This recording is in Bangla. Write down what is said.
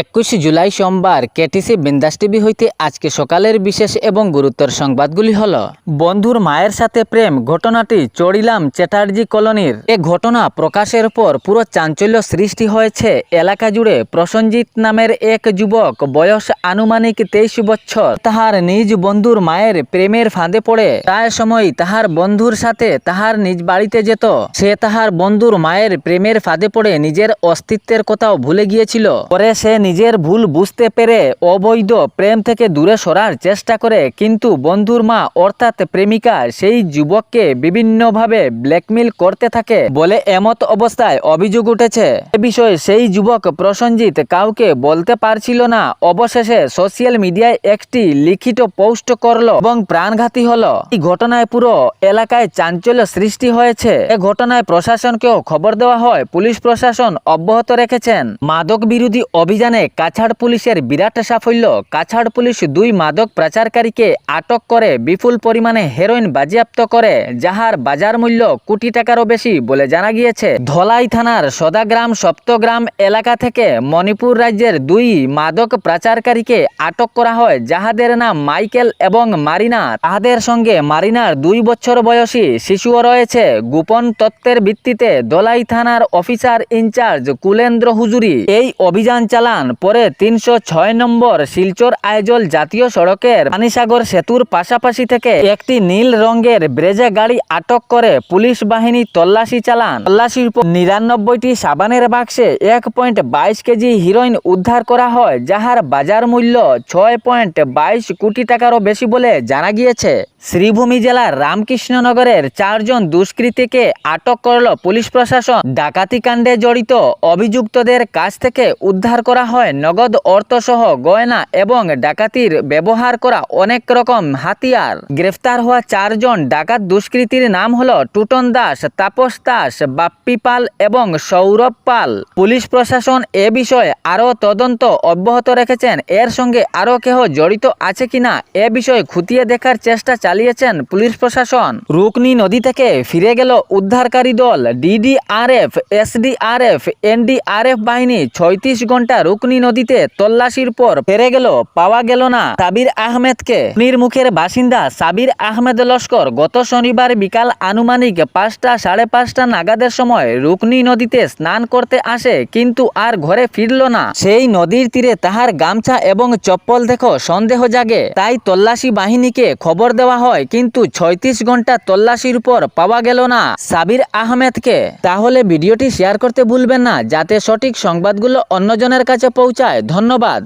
একুশে জুলাই সোমবার কেটিসি বিন্দাস টিভি হইতে আজকে সকালের বিশেষ এবং গুরুত্বর সংবাদগুলি হল, বন্ধুর মায়ের সাথে প্রেম, ঘটনাটি চড়িলাম চ্যাটার্জি কলোনির। এ ঘটনা প্রকাশের পর পুরো চাঞ্চল্য সৃষ্টি হয়েছে এলাকা জুড়ে। প্রসঞ্জিৎ নামের এক যুবক, বয়স আনুমানিক তেইশ বছর, তাহার নিজ বন্ধুর মায়ের প্রেমের ফাঁদে পড়ে। প্রায় সময় তাহার বন্ধুর সাথে তাহার নিজ বাড়িতে যেত। সে তাহার বন্ধুর মায়ের প্রেমের ফাঁদে পড়ে নিজের অস্তিত্বের কথাও ভুলে গিয়েছিল। পরে সে নিজের ভুল বুঝতে পেরে অবৈধ প্রেম থেকে দূরে সরার চেষ্টা করে, কিন্তু বন্ধুর মা অর্থাৎ প্রেমিকা সেই যুবককে বিভিন্নভাবে ব্ল্যাকমেল করতে থাকে বলে এমত অবস্থায় অভিযোগ উঠেছে। এ বিষয়ে সেই যুবক প্রসঞ্জিৎ কাউকে বলতে পারছিল না। অবশেষে সোশ্যাল মিডিয়ায় একটি লিখিত পোস্ট করল এবং প্রাণঘাতী হল। এই ঘটনায় পুরো এলাকায় চাঞ্চল্য সৃষ্টি হয়েছে। এ ঘটনায় প্রশাসনকেও খবর দেওয়া হয়। পুলিশ প্রশাসন অব্যাহত রেখেছেন। মাদক বিরোধী অভিযানে কাছাড় পুলিশের বিরাট সাফল্য। কাছাড় পুলিশ দুই মাদক পাচারকারীকে আটক করে, বিপুল পরিমাণে হেরোইন বাজেয়াপ্ত করে, যাহার বাজার মূল্য কোটি টাকারও বেশি বলে জানা গিয়েছে। ধলাই থানার সদাগ্রাম সপ্তগ্রাম এলাকা থেকে মণিপুর রাজ্যের দুই মাদক পাচারকারীকে আটক করা হয়, যাহাদের নাম মাইকেল এবং মারিনা। তাহাদের সঙ্গে মারিনার দুই বছর বয়সী শিশুও রয়েছে। গোপন তত্ত্বের ভিত্তিতে দলাই থানার অফিসার ইনচার্জ কুলেন্দ্র হুজুরি এই অভিযান চালান। পরে তিনশো ছয় নম্বর শিলচর আইজল জাতীয় সড়কের পানিসাগর সেতুর পাশাপাশি থেকে একটি নীল রঙের ব্রেজে গাড়ি আটক করে পুলিশ বাহিনী তল্লাশি চালান। তল্লাশির নিরানব্বইটি সাবানের বাক্সে এক পয়েন্ট বাইশ কেজি হিরোইন উদ্ধার করা হয়, যাহার বাজার মূল্য ছয় পয়েন্ট বাইশ কোটি টাকারও বেশি বলে জানা গিয়েছে। শ্রীভূমি জেলার রামকৃষ্ণনগরের চারজন দুষ্কৃতীকে আটক করল পুলিশ প্রশাসন। ডাকাতি কাণ্ডে জড়িত অভিযুক্তদের কাছ থেকে উদ্ধার করা হয়, নগদ অর্থসহ গয়না এবং ডাকাতির ব্যবহার করা অনেক রকম হাতিয়ার। গ্রেফতার হওয়া চারজন ডাকাত দুষ্কৃতীর নাম হল টুটন দাস, তাপস দাস, বাপ্পি পাল এবং সৌরভ পাল। পুলিশ প্রশাসন এ বিষয়ে আরও তদন্ত অব্যাহত রেখেছেন। এর সঙ্গে আরও কেহ জড়িত আছে কিনা এ বিষয়ে খুঁটিয়ে দেখার চেষ্টা চালিয়েছেন পুলিশ প্রশাসন। রুকনি নদী থেকে ফিরে গেল উদ্ধারকারী দল, ডিডিআরএফ, এসডিআরএফ, এনডিআরএফ বাহিনী, ছয়ত্রিশ ঘণ্টা রুকনি নদীতে তল্লাশির পর ফিরে গেল, পাওয়া গেল না। সাবির আহমেদকে। রুকনির মুখের বাসিন্দা সাবির আহমেদ লস্কর গত শনিবার বিকাল আনুমানিক পাঁচটা সাড়ে পাঁচটা নাগাদের সময় রুকনি নদীতে স্নান করতে আসে, কিন্তু আর ঘরে ফিরল না। সেই নদীর তীরে তাহার গামছা এবং চপ্পল দেখো সন্দেহ জাগে। তাই তল্লাশি বাহিনীকে খবর দেওয়া হয়, কিন্তু ছয়ত্রিশ ঘণ্টা তল্লাশির পর পাওয়া গেল না সাবির আহমেদকে। তাহলে ভিডিওটি শেয়ার করতে ভুলবেন না, যাতে সঠিক সংবাদগুলো অন্যজনের কাছে পৌঁছায়। ধন্যবাদ।